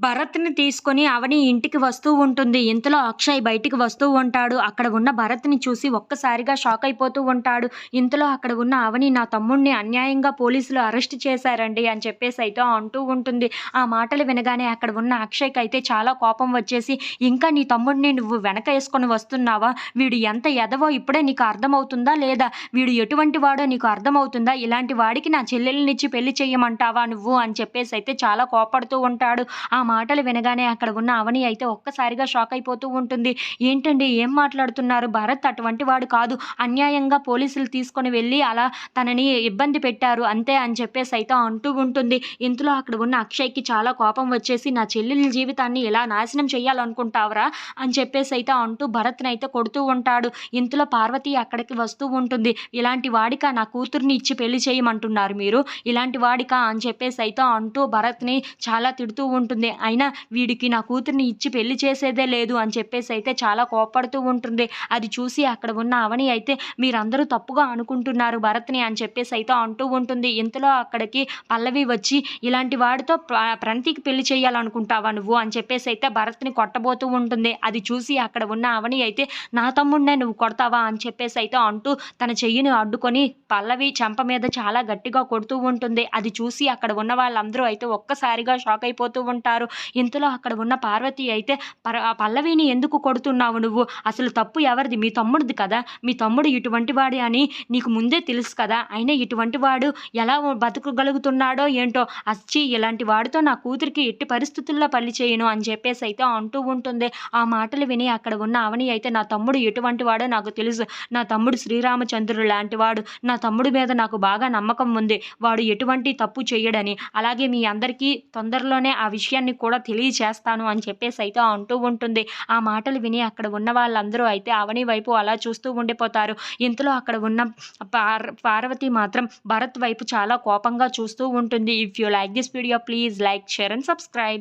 భరత్‌ని తీసుకొని అవని ఇంటికి వస్తూ ఉంటుంది. ఇంతలో అక్షయ్ బయటికి వస్తూ ఉంటాడు. అక్కడ ఉన్న భరత్‌ని చూసి ఒక్కసారిగా షాక్ అయిపోతూ ఉంటాడు. ఇంతలో అక్కడ ఉన్న అవని నా తమ్ముడిని అన్యాయంగా పోలీసులు అరెస్ట్ చేశారండి అని చెప్పేసి అయితే అంటూ ఉంటుంది. ఆ మాటలు వినగానే అక్కడ ఉన్న అక్షయ్కి అయితే చాలా కోపం వచ్చేసి ఇంకా నీ తమ్ముడిని నువ్వు వెనక వేసుకొని వస్తున్నావా? వీడు ఎంత ఎదవో ఇప్పుడే నీకు అర్థమవుతుందా లేదా? వీడు ఎటువంటి వాడో నీకు అర్థమవుతుందా? ఇలాంటి వాడికి నా చెల్లెల్నిచ్చి పెళ్ళి చేయమంటావా నువ్వు? అని చెప్పేసి అయితే చాలా కోపడుతూ ఉంటాడు. ఆ మాటలు వినగానే అక్కడ ఉన్న అవని అయితే ఒక్కసారిగా షాక్ అయిపోతూ ఉంటుంది. ఏంటండి ఏం మాట్లాడుతున్నారు? భరత్ అటువంటి వాడు కాదు. అన్యాయంగా పోలీసులు తీసుకొని వెళ్ళి అలా తనని ఇబ్బంది పెట్టారు అంతే అని చెప్పేసి అయితే అంటూ ఉంటుంది. ఇంతలో అక్కడ ఉన్న అక్షయ్‌కి చాలా కోపం వచ్చేసి నా చెల్లెల జీవితాన్ని ఇలా నాశనం చేయాలనుకుంటావురా? అని చెప్పేసి అయితే అంటూ భరత్ని అయితే కొడుతూ ఉంటాడు. ఇంతలో పార్వతి అక్కడికి వస్తూ ఉంటుంది. ఇలాంటి వాడిక నా కూతుర్ని ఇచ్చి పెళ్ళి చేయమంటున్నారు మీరు? ఇలాంటి వాడిక అని చెప్పేసి అయితే అంటూ భరత్‌ని చాలా తిడుతూ ఉంటుంది. అయినా వీడికి నా కూతుర్ని ఇచ్చి పెళ్ళి చేసేదే లేదు అని చెప్పేసి అయితే చాలా కోపడుతూ ఉంటుంది. అది చూసి అక్కడ ఉన్న అవని అయితే మీరందరూ తప్పుగా అనుకుంటున్నారు భరత్‌ని అని చెప్పేసి అయితే అంటూ ఉంటుంది. ఇంతలో అక్కడికి పల్లవి వచ్చి ఇలాంటి వాడితో ప్ర ప్రణతికి పెళ్ళి చేయాలనుకుంటావా నువ్వు? అని చెప్పేసి అయితే భరత్‌ని కొట్టబోతూ ఉంటుంది. అది చూసి అక్కడ ఉన్న అవని అయితే నా తమ్ముడినే నువ్వు కొడతావా? అని చెప్పేసి అయితే అంటూ తన చెయ్యిని అడ్డుకొని పల్లవి చెంప మీద చాలా గట్టిగా కొడుతూ ఉంటుంది. అది చూసి అక్కడ ఉన్న వాళ్ళందరూ అయితే ఒక్కసారిగా షాక్ అయిపోతూ ఉంటారు. ఇంతలో అక్కడ ఉన్న పార్వతి అయితే పర పల్లవిని ఎందుకు కొడుతున్నావు నువ్వు? అసలు తప్పు ఎవరిది? మీ తమ్ముడిది కదా! మీ తమ్ముడు ఇటువంటి వాడే అని నీకు ముందే తెలుసు కదా! అయినా ఇటువంటి వాడు ఎలా బతకగలుగుతున్నాడో ఏంటో! అచ్చి ఇలాంటి వాడితో నా కూతురికి ఎట్టి పరిస్థితుల్లో పల్లి చేయను అని చెప్పేసి అయితే అంటూ ఉంటుంది. ఆ మాటలు విని అక్కడ ఉన్న అవని అయితే నా తమ్ముడు ఎటువంటి వాడో నాకు తెలుసు. నా తమ్ముడు శ్రీరామచంద్రుడు లాంటి వాడు. నా తమ్ముడి మీద నాకు బాగా నమ్మకం ఉంది. వాడు ఎటువంటి తప్పు చేయడని అలాగే మీ అందరికీ తొందరలోనే ఆ విషయాన్ని కూడా తెలియచేస్తాను అని చెప్పేసి అయితే అంటూ ఉంటుంది. ఆ మాటలు విని అక్కడ ఉన్న వాళ్ళందరూ అయితే అవని వైపు అలా చూస్తూ ఉండిపోతారు. ఇంతలో అక్కడ ఉన్న పార్ పార్వతి మాత్రం భరత్ వైపు చాలా కోపంగా చూస్తూ ఉంటుంది. If you like this video please like, share and subscribe.